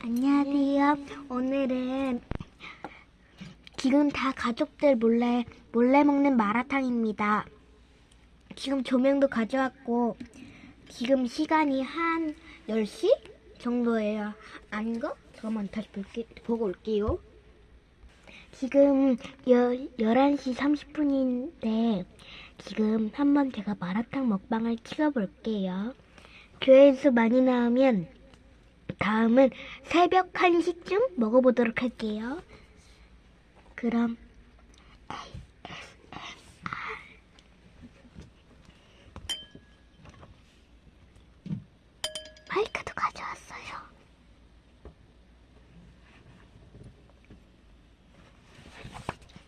안녕하세요. 오늘은 지금 다 가족들 몰래 몰래 먹는 마라탕입니다. 지금 조명도 가져왔고 지금 시간이 한 10시 정도예요. 아닌가? 잠깐만 다시 볼게, 보고 올게요. 지금 여, 11시 30분인데 지금 한번 제가 마라탕 먹방을 찍어볼게요. 조회수 많이 나오면 다음은 새벽 1시쯤 먹어보도록 할게요. 그럼 마이크도 가져왔어요.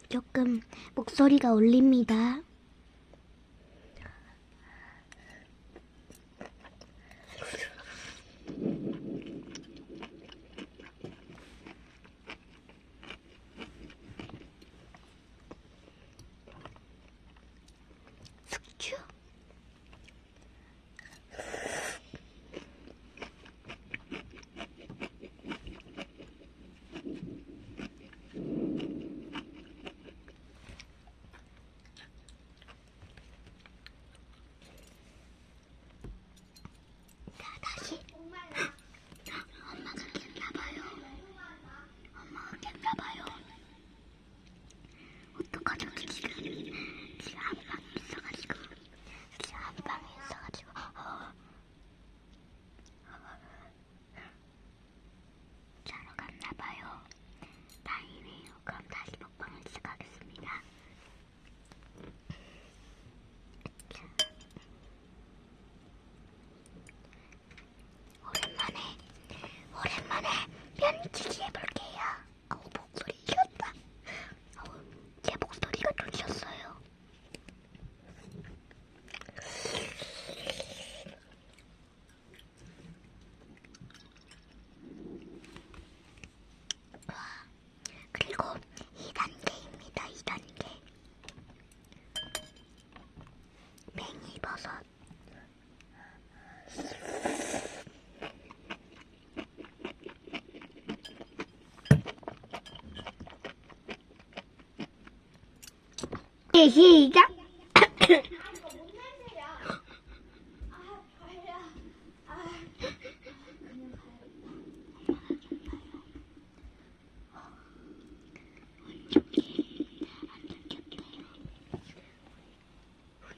조금 목소리가 울립니다. Tiki. 네, 시작.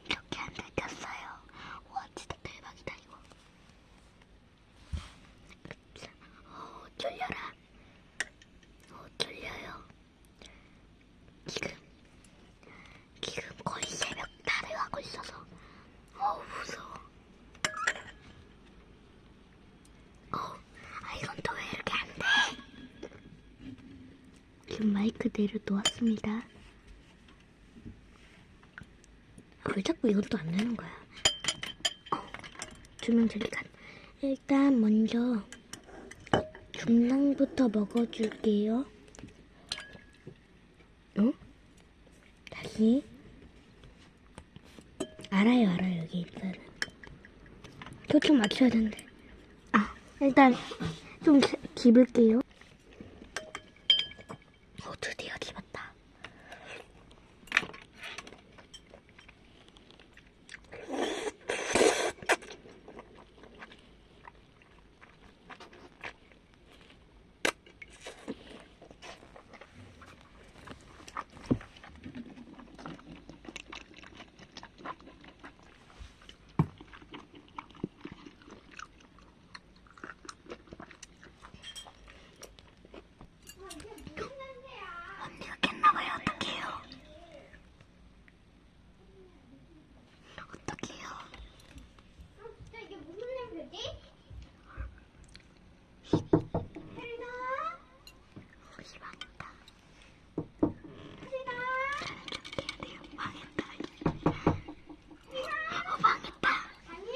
좋게 안 들켰어요. 와 진짜 대박이다 이거. 어 졸려라. 어 졸려요. 지금 지금 거의 새벽 다 돼가고 있어서 어우 무서워. 어우 아 이건 또 왜 이렇게 안 돼? 지금 마이크 내려 놓았습니다. 왜 자꾸 또안 되는 거야? 어, 조명 잠깐. 일단 먼저 중랑부터 먹어줄게요. 어? 다시. 알아요, 알아요, 여기 있어요. 초점 맞춰야 되는데. 아, 일단 좀 기- 집을게요. 어, 드디어 집었다. 언니가 깼나봐요. 어떡해요? 어떡해요? 야, 이게 무슨 냄새지? 혜린아? 희망이다. 혜린아? 저는 좀 해야 돼요. 망했다. 어, 망했다. 아니?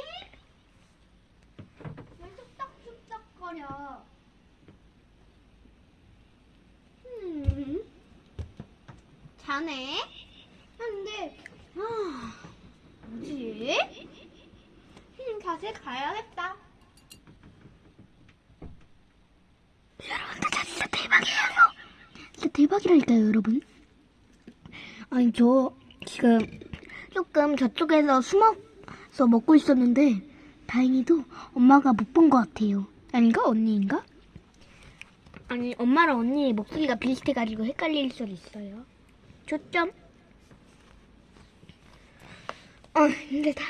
왜 뚝딱뚝딱거려? 음. 자네? 근데, 아, 뭐지? 음, 다시 가야겠다. 대박이라니까요, 여러분. 아니, 저 지금 조금 저쪽에서 숨어서 먹고 있었는데, 다행히도 엄마가 못 본 것 같아요. 아닌가? 언니인가? 아니, 엄마랑 언니 목소리가 비슷해가지고 헷갈릴 수도 있어요. 초점? 어, 힘들다.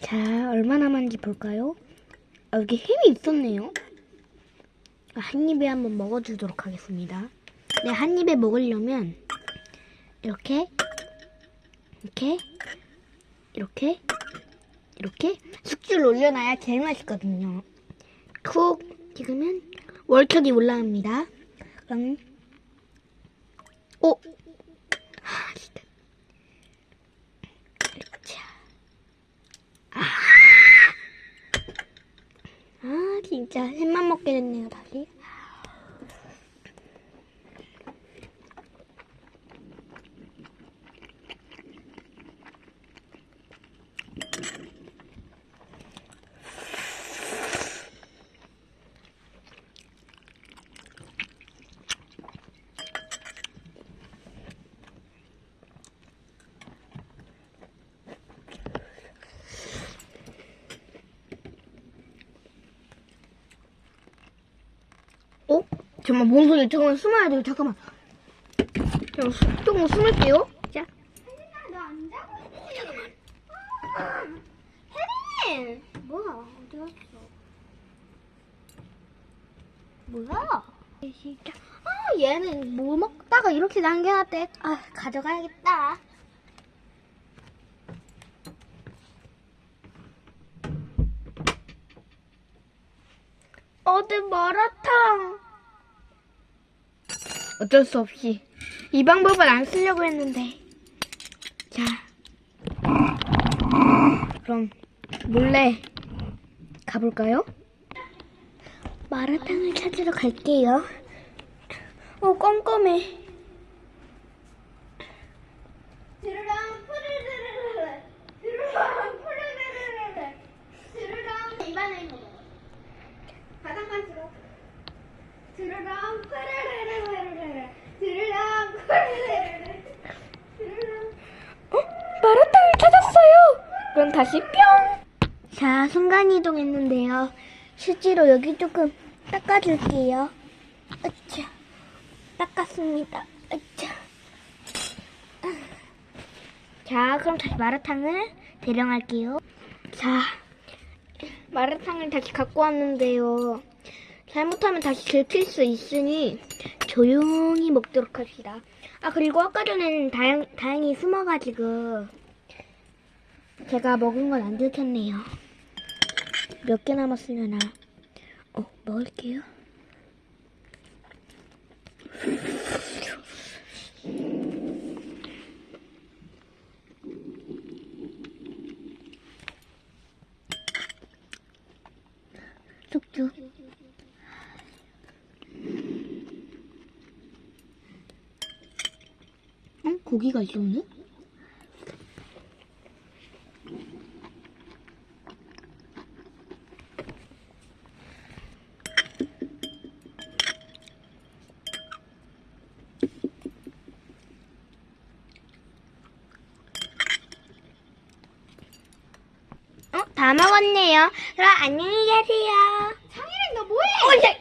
자, 얼마 남았는지 볼까요? 아, 여기 햄이 있었네요. 아, 한 입에 한번 먹어주도록 하겠습니다. 네, 한 입에 먹으려면 이렇게, 이렇게, 이렇게, 이렇게 숙주를 올려놔야 제일 맛있거든요. 쿡 찍으면 월척이 올라옵니다. 그럼 오, 아, 진짜. 자, 아, 아 진짜 햄만 먹게 됐네요 다시. 어? 잠깐만, 뭔 소리야? 잠깐만, 숨어야 돼요. 잠깐만. 잠깐만, 수- 조금 숨을게요. 자. 너안 자고 있지? 아, 혜린! 뭐야 어디 갔어? 뭐야? 진짜. 아, 얘는 뭐 먹다가 이렇게 남겨놨대. 아, 가져가야겠다. 어디 마라탕. 어쩔 수 없이 이 방법을 안 쓰려고 했는데. 자, 그럼 몰래 가볼까요? 마라탕을 찾으러 갈게요. 어, 껌껌해. 드르랑 푸르르르르 드르랑 푸르르르르 드르랑 입안에 있는 거 바닥까지로 드르랑 푸르르르르 드르랑 푸르르르르 드르랑 어? 마라탕을 찾았어요! 그럼 다시 뿅! 자, 순간이동했는데요. 실제로 여기 조금 닦아줄게요. 으차. 닦았습니다. 으차. 자, 그럼 다시 마라탕을 대령할게요. 자, 마라탕을 다시 갖고 왔는데요. 잘못하면 다시 들킬 수 있으니 조용히 먹도록 합시다. 아, 그리고 아까 전에는 다행, 다행히 숨어가지고 제가 먹은 건 안 들켰네요. 몇 개 남았으려나? 어, 먹을게요. 쑥쑥. 어? 고기가 있었네? 어? 다 먹었네요. 그럼 안녕히 계세요. 창일이 너 뭐해? 어, 야,